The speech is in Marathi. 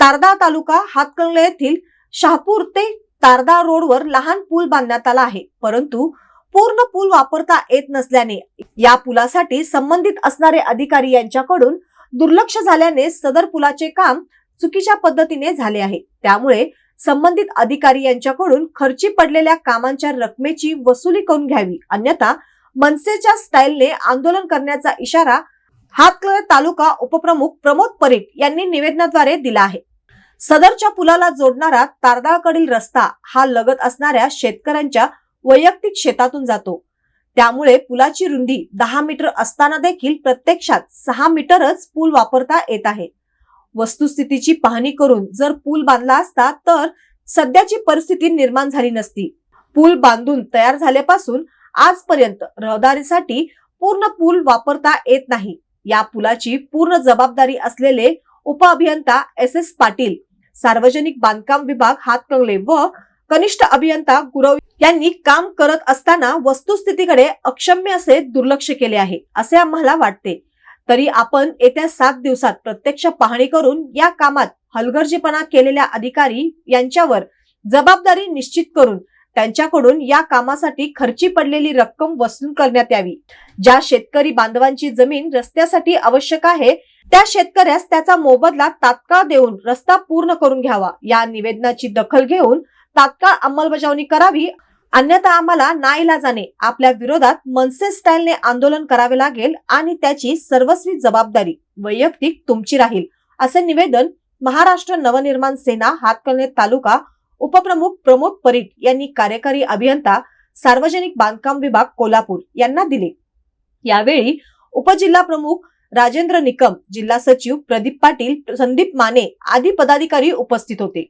तारदा तालुका हातकंगले येथील शहापूर ते तारदा रोडवर लहान पूल बांधण्यात आला आहे. परंतु पूर्ण पूल वापरता येत नसल्याने या पुलासाठी संबंधित असणारे अधिकारी यांच्याकडून दुर्लक्ष झाल्याने सदर पुलाचे काम चुकीच्या पद्धतीने झाले आहे. त्यामुळे संबंधित अधिकारी यांच्याकडून खर्ची पडलेल्या कामांच्या रकमेची वसुली करून घ्यावी. अन्यथा मनसेच्या स्टाईलने आंदोलन करण्याचा इशारा हातकळ तालुका उपप्रमुख प्रमोद परीट यांनी निवेदनाद्वारे दिला आहे. सदरच्या पुलाला जोडणारा तारदाळकडील रस्ता हा लगत असणाऱ्या शेतकऱ्यांच्या वैयक्तिक शेतातून जातो. त्यामुळे पुलाची रुंदी दहा मीटर असताना देखील प्रत्यक्षात सहा मीटरच पूल वापरता येत आहे. वस्तुस्थितीची पाहणी करून जर पूल बांधला असता तर सध्याची परिस्थिती निर्माण झाली नसती. पूल बांधून तयार झाल्यापासून आजपर्यंत रहदारीसाठी पूर्ण पूल वापरता येत नाही. या पुलाची पूर्ण जबाबदारी असलेले उपअभियंता एस एस पाटील सार्वजनिक बांधकाम विभाग हातकंगले व कनिष्ठ अभियंता गुरव यांनी काम करत असताना वस्तुस्थितीकडे अक्षम्य असे दुर्लक्ष केले आहे असे आम्हाला वाटते. तरी आपण येत्या सात दिवसात प्रत्यक्ष पाहणी करून या कामात हलगर्जीपणा केलेल्या अधिकारी यांच्यावर जबाबदारी निश्चित करून त्यांच्याकडून या कामासाठी खर्ची पडलेली रक्कम वसूल करण्यात यावी. ज्या शेतकरी बांधवांची जमीन रस्त्यासाठी आवश्यक आहे त्या शेतकऱ्यास त्याचा मोबदला तात्काळ देऊन रस्ता पूर्ण करून घ्यावा. या निवेदनाची दखल घेऊन तात्काळ अंमलबजावणी करावी. अन्यथा आम्हाला नाईलाजाने आपल्या विरोधात मनसे स्टाईलने आंदोलन करावे लागेल आणि त्याची सर्वस्वी जबाबदारी वैयक्तिक तुमची राहील. असे निवेदन महाराष्ट्र नवनिर्माण सेना हातकणंगले तालुका उपप्रमुख प्रमोद परीट यांनी कार्यकारी अभियंता सार्वजनिक बांधकाम विभाग कोल्हापूर यांना दिले. यावेळी उपजिल्हा प्रमुख राजेंद्र निकम जिल्हा सचिव प्रदीप पाटील संदीप माने आदी पदाधिकारी उपस्थित होते.